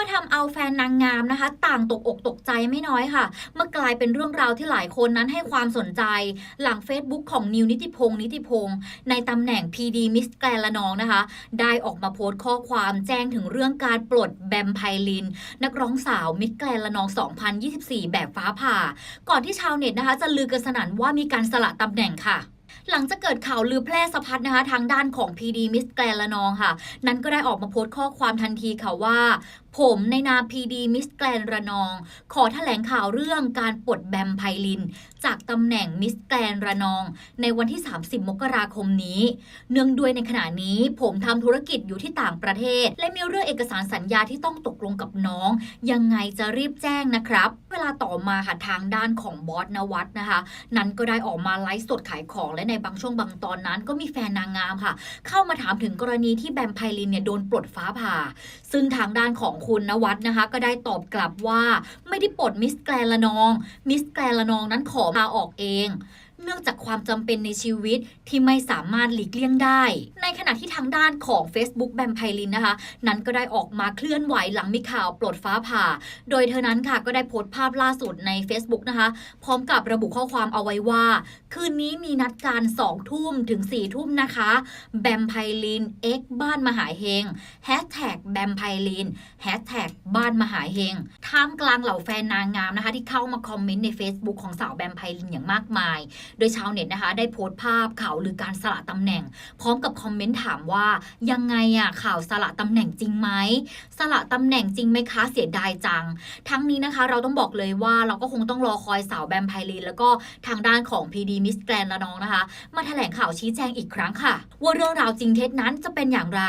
ว่าทำเอาแฟนนางงามนะคะ ต่างตกอกตกใจไม่น้อยค่ะ เมื่อกลายเป็นเรื่องราวที่หลายคนนั้นให้ความสนใจ หลัง Facebook ของนิวนิติพงศ์นิติพงศ์ในตำแหน่ง PD Miss แกลละนองนะคะ ได้ออกมาโพสต์ข้อความแจ้งถึงเรื่องการปลดแบมไพลิน นักร้องสาวมิสแกลละนอง 2024 แบบฟ้าผ่า ก่อนที่ชาวเน็ตนะคะ จะลือกันสนั่นว่ามีการสละตำแหน่งค่ะ หลังจากเกิดข่าวลือแพร่สะพัดนะคะ ทางด้านของ PD Miss แกลละนองค่ะ นั้นก็ได้ออกมาโพสต์ข้อความทันทีค่ะว่า ผมในนาม PD Miss แกลนระนอง ขอแถลงข่าวเรื่องการปลดแบมไพลิน จากตำแหน่งมิสแกลนระนอง ในวันที่ 30 มกราคมนี้ เนื่องด้วยในขณะนี้ผมทำธุรกิจอยู่ที่ต่างประเทศ และมีเรื่องเอกสารสัญญาที่ต้องตกลงกับน้อง ยังไงจะรีบแจ้งนะครับเวลาต่อมาค่ะทางด้านของบอสนวัตนะคะ นั้นก็ได้ออกมาไลฟ์สดขายของและในบางช่วงบางตอนนั้น ก็มีแฟนนางงามค่ะ เข้ามาถามถึงกรณีที่แบมไพลินเนี่ยโดนปลดฟ้าผ่า ซึ่งทางด้านของคุณนวัตนะคะ ก็ได้ตอบกลับว่าไม่ได้ปลดมิสแกลนละนอง มิสแกลนละนองนั้นขอมาออกเอง เนื่องจากความจำเป็นในชีวิตที่ไม่สามารถหลีกเลี่ยงได้ ในขณะที่ทางด้านของ Facebook แบมไพลินนะคะ นั้นก็ได้ออกมาเคลื่อนไหวหลังมีข่าวปลดฟ้าผ่า โดยเธอนั้นค่ะก็ได้โพสต์ภาพล่าสุดใน Facebook นะคะ พร้อมกับระบุข้อความเอาไว้ว่า คืนนี้มีนัดการ2ทุ่มถึง4ทุ่มนะคะ แบมไพลิน X บ้านมหาเฮงแฮชแท็กแบมไพลินแฮชแท็กบ้านมหาเฮงท่ามกลางเหล่าแฟนนางงามนะคะ ที่เข้ามาคอมเมนต์ใน Facebook ของสาวแบมไพลินอย่างมากมายโดยชาวเน็ตนะคะ ได้โพสต์ภาพข่าวหรือการสละตำแหน่ง พร้อมกับคอมเมนต์ถามว่ายังไงอะข่าวสละตำแหน่งจริงไหมสละตำแหน่งจริงไหมคะเสียดายจัง ทั้งนี้นะคะเราต้องบอกเลยว่าเราก็คงต้องรอคอยสาวแบมไพลินแล้วก็ทางด้านของ PD Miss Grand ละน้องนะคะ มาแถลงข่าวชี้แจงอีกครั้งค่ะ ว่าเรื่องราวจริงเท็จนั้นจะเป็นอย่างไร